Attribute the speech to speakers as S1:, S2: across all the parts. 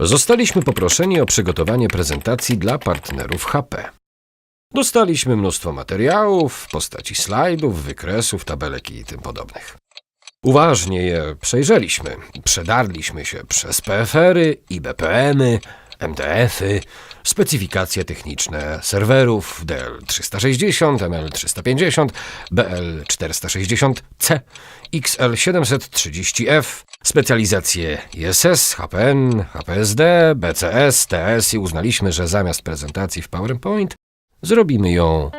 S1: Zostaliśmy poproszeni o przygotowanie prezentacji dla partnerów HP. Dostaliśmy mnóstwo materiałów w postaci slajdów, wykresów, tabelek i tym podobnych. Uważnie je przejrzeliśmy, przedarliśmy się przez PFR-y, IBPM-y, MDF-y, specyfikacje techniczne serwerów DL360, ML350, BL460C, XL730F, specjalizacje ISS, HPN, HPSD, BCS, TS i uznaliśmy, że zamiast prezentacji w PowerPoint zrobimy ją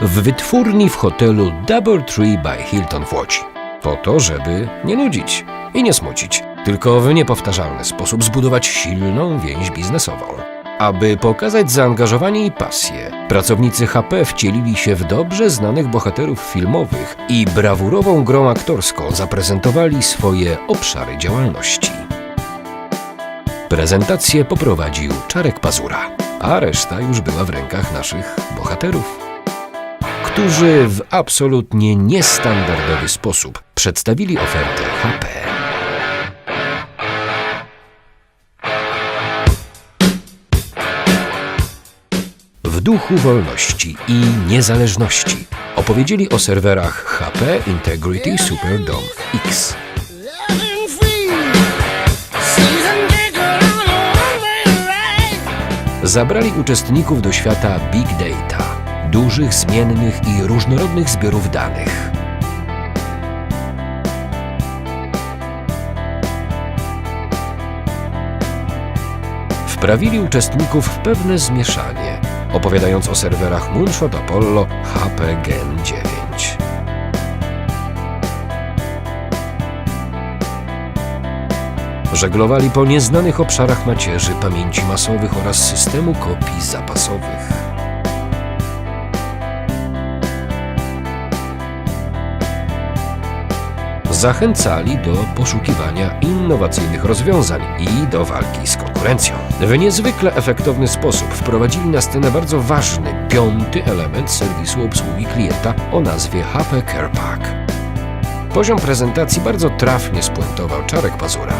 S1: w wytwórni w hotelu Doubletree by Hilton w Łodzi. Po to, żeby nie nudzić i nie smucić, tylko w niepowtarzalny sposób zbudować silną więź biznesową. Aby pokazać zaangażowanie i pasję, pracownicy HP wcielili się w dobrze znanych bohaterów filmowych i brawurową grą aktorską zaprezentowali swoje obszary działalności. Prezentację poprowadził Czarek Pazura, a reszta już była w rękach naszych bohaterów którzy w absolutnie niestandardowy sposób przedstawili ofertę HP. Duchu wolności i niezależności opowiedzieli o serwerach HP Integrity Superdome X. Zabrali uczestników do świata Big Data, dużych, zmiennych i różnorodnych zbiorów danych. Wprawili uczestników w pewne zmieszanie, opowiadając o serwerach Moonshot Apollo HP Gen 9. Żeglowali po nieznanych obszarach macierzy, pamięci masowych oraz systemu kopii zapasowych. Zachęcali do poszukiwania innowacyjnych rozwiązań i do walki z konkurencją. W niezwykle efektowny sposób wprowadzili na scenę bardzo ważny, piąty element serwisu obsługi klienta o nazwie HP Care Pack. Poziom prezentacji bardzo trafnie spuentował Czarek Pazura.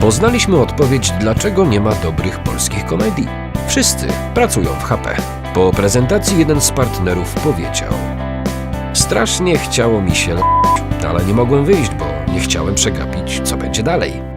S1: Poznaliśmy odpowiedź, dlaczego nie ma dobrych polskich komedii. Wszyscy pracują w HP. Po prezentacji jeden z partnerów powiedział: Strasznie chciało mi się, ale nie mogłem wyjść, bo nie chciałem przegapić, co będzie dalej.